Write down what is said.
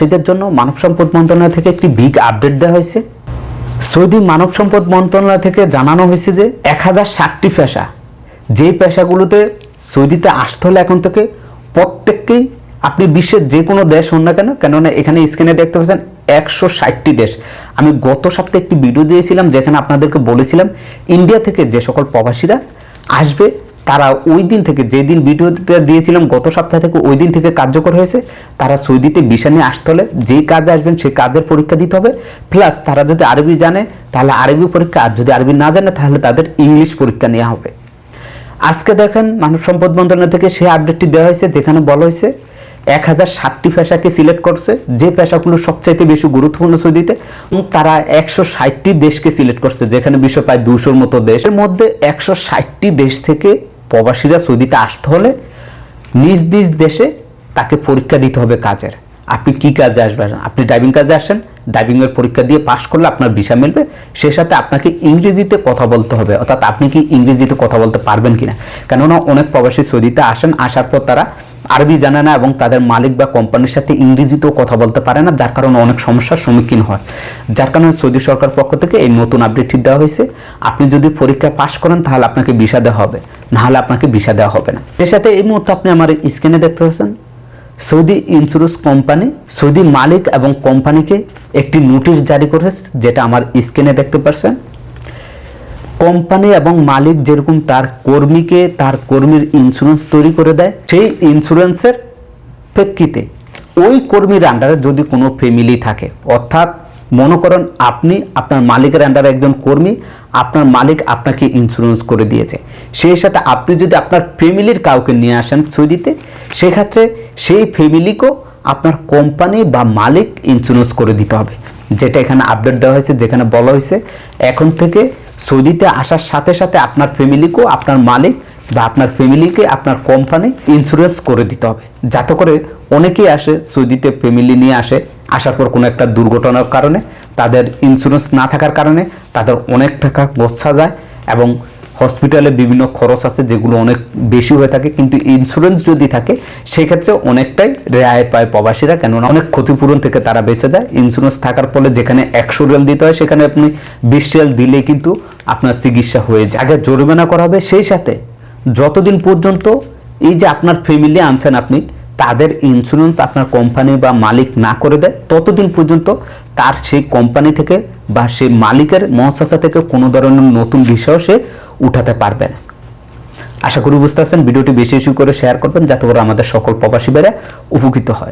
প্রবাসীদের জন্য মানব সম্পদ মন্ত্রণালয় থেকে একটি বিগ আপডেট দেওয়া হয়েছে। সৌদি মানব সম্পদ মন্ত্রণালয় থেকে জানানো হয়েছে যে এক হাজার ষাটটি পেশা যেই পেশাগুলোতে সৌদিতে আসতে হলে এখন থেকে প্রত্যেককেই আপনি বিশ্বের যে কোনো দেশ হন না কেন, কেননা এখানে স্ক্রিনে দেখতে পাচ্ছেন একশো ষাটটি দেশ। আমি গত সপ্তাহে একটি ভিডিও দিয়েছিলাম, যেখানে আপনাদেরকে বলেছিলাম, ইন্ডিয়া থেকে যে সকল প্রবাসীরা আসবে তারা ওই দিন থেকে যেদিন ভিডিওতে দিয়েছিলাম, গত সপ্তাহ থেকে ওই দিন থেকে কার্যকর হয়েছে। তারা সৌদিতে ভিসা নিয়ে আসতে হলে যেই কাজে আসবেন সেই কাজের পরীক্ষা দিতে হবে। প্লাস তারা যদি আরবি জানে, তাহলে আরবি পরীক্ষা, আর যদি আরবি না জানে, তাহলে তাদের ইংলিশ পরীক্ষা নেওয়া হবে। আজকে দেখেন মানব সম্পদ মন্ত্রণালয় থেকে সেই আপডেটটি দেওয়া হয়েছে, যেখানে বলা হয়েছে, এক হাজার ষাটটি পেশাকে সিলেক্ট করছে। যে পেশাগুলো সবচাইতে বেশি গুরুত্বপূর্ণ সৌদিতে তারা একশো ষাটটি দেশকে সিলেক্ট করছে, যেখানে বিশ্ব প্রায় দুশোর মতো দেশের মধ্যে একশো ষাটটি দেশ থেকে প্রবাসীরা সৌদিতে আসতে হলে নিজ নিজ দেশে তাকে পরীক্ষা দিতে হবে কাজের। আপনি কি কাজে আসবেন? আপনি ড্রাইভিং কাজে আসেন ড্রাইভিংয়ের পরীক্ষা দিয়ে পাশ করলে আপনার ভিসা মিলবে, সে সাথে আপনাকে ইংরেজিতে কথা বলতে হবে। অর্থাৎ আপনি কি ইংরেজিতে কথা বলতে পারবেন কি না কেননা অনেক প্রবাসী সৌদিতে আসেন, আসার পর তারা আরবি জানে না এবং তাদের মালিক বা কোম্পানির সাথে ইংরেজিতেও কথা বলতে পারে না, যার কারণে অনেক সমস্যার সম্মুখীন হয়। যার কারণে সৌদি সরকার পক্ষ থেকে এই নতুন আপডেটটি দেওয়া হয়েছে। আপনি যদি পরীক্ষা পাশ করেন তাহলে আপনাকে ভিসা দেওয়া হবে। নাহলে আপনাকে ভিসা দেওয়া হবে না। এর সাথে এই মুহূর্তে আপনি আমার স্ক্রিনে দেখতে পাচ্ছেন, সৌদি ইন্স্যুরেন্স কোম্পানি সৌদি মালিক এবং কোম্পানিকে একটি নোটিশ জারি করেছে, যেটা আমার স্ক্রিনে দেখতে পাচ্ছেন। কোম্পানি এবং মালিক যেরকম তার কর্মীকে, তার কর্মীর ইন্স্যুরেন্স তৈরি করে দেয়, সেই ইন্স্যুরেন্সের প্রেক্ষিতে ওই কর্মীর আন্ডারে যদি কোনো ফ্যামিলি থাকে, অর্থাৎ মনে করেন আপনি, আপনার মালিকের আন্ডারে একজন কর্মী, আপনার মালিক আপনাকে ইন্স্যুরেন্স করে দিয়েছে। সেই সাথে আপনি যদি আপনার ফ্যামিলির কাউকে নিয়ে আসেন সৌদিতে, সেক্ষেত্রে সেই ফ্যামিলিকেও আপনার কোম্পানি বা মালিক ইন্স্যুরেন্স করে দিতে হবে। যেটা এখানে আপডেট দেওয়া হয়েছে, যেখানে বলা হয়েছে, এখন থেকে সৌদিতে আসার সাথে সাথে আপনার ফ্যামিলিকেও আপনার মালিক বা আপনার ফ্যামিলিকে আপনার কোম্পানি ইন্স্যুরেন্স করে দিতে হবে। যাতে করে অনেকেই আসে, সৌদিতে ফ্যামিলি নিয়ে আসে, আসার পর কোনো একটা দুর্ঘটনার কারণে, তাদের ইন্স্যুরেন্স না থাকার কারণে তাদের অনেক টাকা গোচ্ছা যায় এবং হসপিটালে বিভিন্ন খরচ আছে, যেগুলো অনেক বেশি হয়ে থাকে, কিন্তু ইন্স্যুরেন্স যদি থাকে, সেক্ষেত্রে অনেকটাই রেহাই পায় প্রবাসীরা। কেননা অনেক ক্ষতিপূরণ থেকে তারা বেঁচে যায়। ইন্স্যুরেন্স থাকার ফলে যেখানে একশো রিয়াল দিতে হয়, সেখানে আপনি বিশ রিয়াল দিলেই কিন্তু আপনার চিকিৎসা হয়ে যায়। আগে জরিমানা করা হবে, সেই সাথে যতদিন পর্যন্ত এই যে আপনার ফ্যামিলি আনছেন আপনি তাদের ইন্স্যুরেন্স আপনার কোম্পানি বা মালিক না করে দেয়, ততদিন পর্যন্ত তার সেই কোম্পানি থেকে বা সেই মালিকের মহাশাসা থেকে কোনো ধরনের নতুন বিষয় সে উঠাতে পারবে না। আশা করি বুঝতে পারছেন, ভিডিওটি বেশি বেশি করে শেয়ার করবেন যাতে করে আমাদের সকল প্রবাসী বেড়ে উপকৃত হয়।